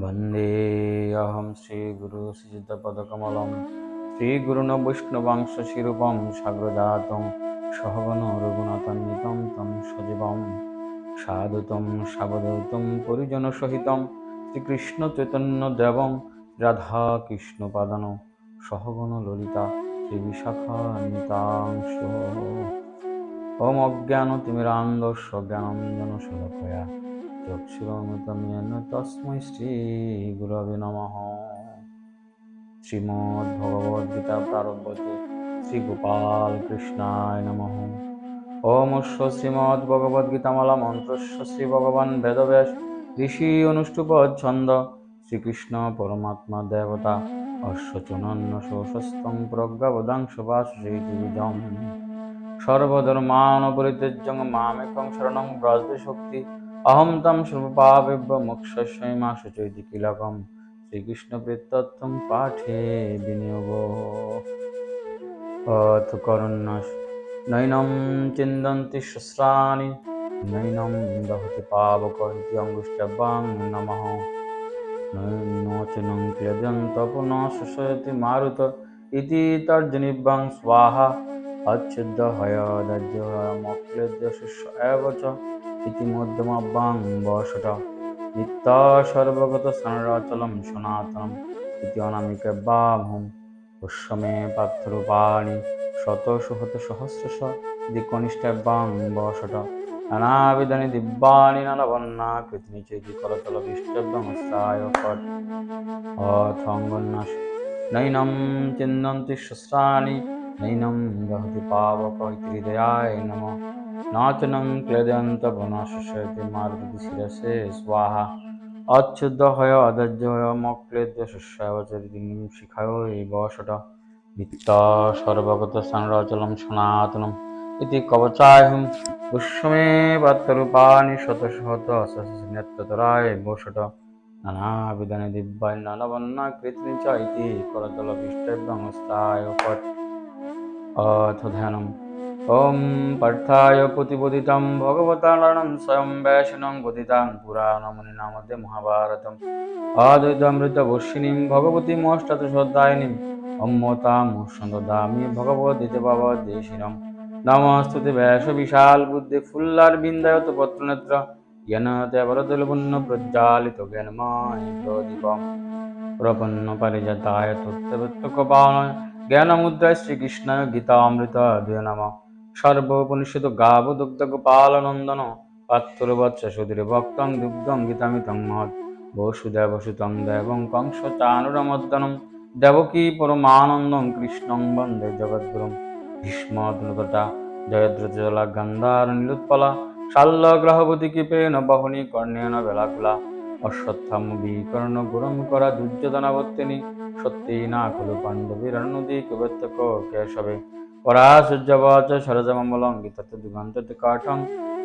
वन्देऽहं श्रीगुरुसिद्धपदकमलं श्रीगुरुणवैष्णवांश शिरूपं साग्रजातं सहगणरघुनाथान्वितं तं सजीवं साधुतं सावधौतं परिजनसहितं श्रीकृष्णचैतन्यदेवं राधाकृष्णपादन सहगणललिता श्रीविशाखान्वितांश ॐ अज्ञानतिमिरान्दस्य ज्ञानं जनशलभया নমঃ শ্রীমদ্ভগবদ্গীতা প্রারম্ভতে শ্রীগোপাল কৃষ্ণায় নমঃ ওমস্য শ্রীমদ্ভগবদ্গীতামালা মন্ত্রস্য শ্রীভগবান বেদব্যাস ঋষি অনুষ্টুপদ ছন্দ শ্রীকৃষ্ণ পরমাত্মা দেবতা অশ্বচনন্য শোষস্তং প্রজ্ঞাবদাংশ বাসুজম সর্বধর্মান পরিত্যজ্যং মামেকং শরণং ব্রজে শক্তি অহম তম সর্বপাপেভ্য মোক্ষস্যৈমাশু চৈতি কিলকম শ্রীকৃষ্ণ প্রত্যত্তম পাঠে বিনিয়োগ অথ করণ্যাস নৈনম চিন্দন্তি শুশ্রাণি নৈনম দহতি পাবক ইতি অঙ্গুষ্ঠবাং নমঃ নৈনোচनं ক্লেদন্ত পুনঃ শোষয়তি মারুত ইতি তর্জনিব্বাং স্বাহা স্থিতি মধ্যমাব্বাং বসটা নিত্যা সর্বগত সনরাচলম সনাতনম ইতি অনামিকে বাভম পুষ্যমে পার্থরূপাণি শত সুহত সহস্রশ দিকনিষ্ঠাব্যাং বসট নানাবিধানি দিব্যানি নানাবন্না কৃতিনি চেদি কলতল বিষ্টব্যমস্তায় পট অথঙ্গন্যাস নৈনম চিন্নন্তি শস্ত্রাণি নৈনম দহতি পাবক হৃদয়ায় নমঃ নাচনং ক্লেদন্ত বনাশতি মারুতি শিরসে, স্বাহা। অচ্ছুদ্ধ হয়, অধৈর্য হয়, মক্লেদ্য শিষ্যাবচরিতিং শিখায় এই বসট বিত্ত সর্বগত সংরচলম সনাতনম। ইতি কবচায়ম উষ্মে বাত্তরূপাণি শত শত অসনেত্তরায় বসট নানাবিধানে দিব্যায় নানাবন্যা কৃত্রিম চ ইতি করতল বিষ্টভ্যংস্থায় অথ ধ্যানম ॐ पार्थाय प्रतिबोधितं भगवतारणं स्वयं वैष्णं बोधितां पुराणमुनिना मध्ये महाभारतम् अद्वैतामृतवर्षिणीं भगवतीमष्टदशोध्यायिनीम् अम्मतां ददामि भगवद्गीते भगवद्देशिनं नमस्तुते व्यासविशालबुद्धे फुल्लारविन्दायत पत्रनेत्र येन देवरदलपुण्य प्रज्वालित ज्ञानमयि प्रदीपम् प्रपन्नपरिजताय तत्त्वकपालय জ্ঞানমুদ্রায় শ্রীকৃষ্ণ গীতামৃত দ্বয় নম সর্বোপনিষদ গাব দুগ্ধ গোপাল নন্দন পাত্র বৎস সুধীর ভক্তং দুগ্ধং গীতামিতং মহৎ। বসুদেব সুতং দেবং কংস চানুরমর্দনম, দেবকী পরমানন্দং কৃষ্ণং বন্দে জগদ্গুরুম। ভীষ্মদনুতটা জয়দ্রজলা, গন্ধার নীলোৎপলা শাল্য গ্রহবতী কৃপেণ বহনী কর্ণেন বেলাকুলা অশ্বত্থাম বিকর্ণ গুরম করা দুর্যোধনাবর্তিনী সত্যি না খলু পাণ্ডবীর নদী কুবেত্তক কেশবে। পরাসূর্যবাচ সরজমঙ্গলং গীতত দিগন্তত কাঠং।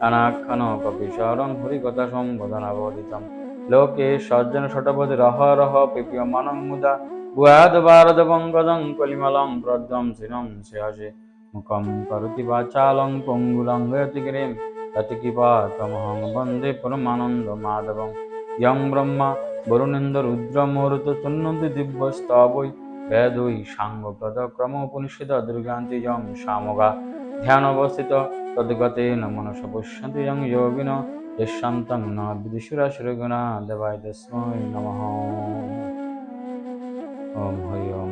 অনাখ্যান কপিশরং হরিকথা সম্বোধনাবদিতম লোকে সজ্জন শটপতি রহ রহ পিপিয়মানং মুদা। গুয়াদ ভারত পঙ্কজং কলিমলং প্রদ্যম শিরং শেষে। মুখম করতি বাচালং পঙ্গুলং হয়তি গিরিম। ততি কৃপা তমহং বন্দে পরমানন্দ মাধবং। ইয়ং ব্রহ্মা বরুণেন্দ্র রুদ্র মরুত চন্নন্তি দিব্য স্তবৈ বেদৈ সাঙ্গ পদ ক্রম উপনিষদ দুর্গান্তি যম সামগা। ধ্যান অবস্থিত, তদ্গতে ন মনস পশ্যন্তি যং যোগিন। যশান্তং ন বিদুষুরাসুরগুণা দেবায় তস্মৈ নমঃ। ওম হরি ওম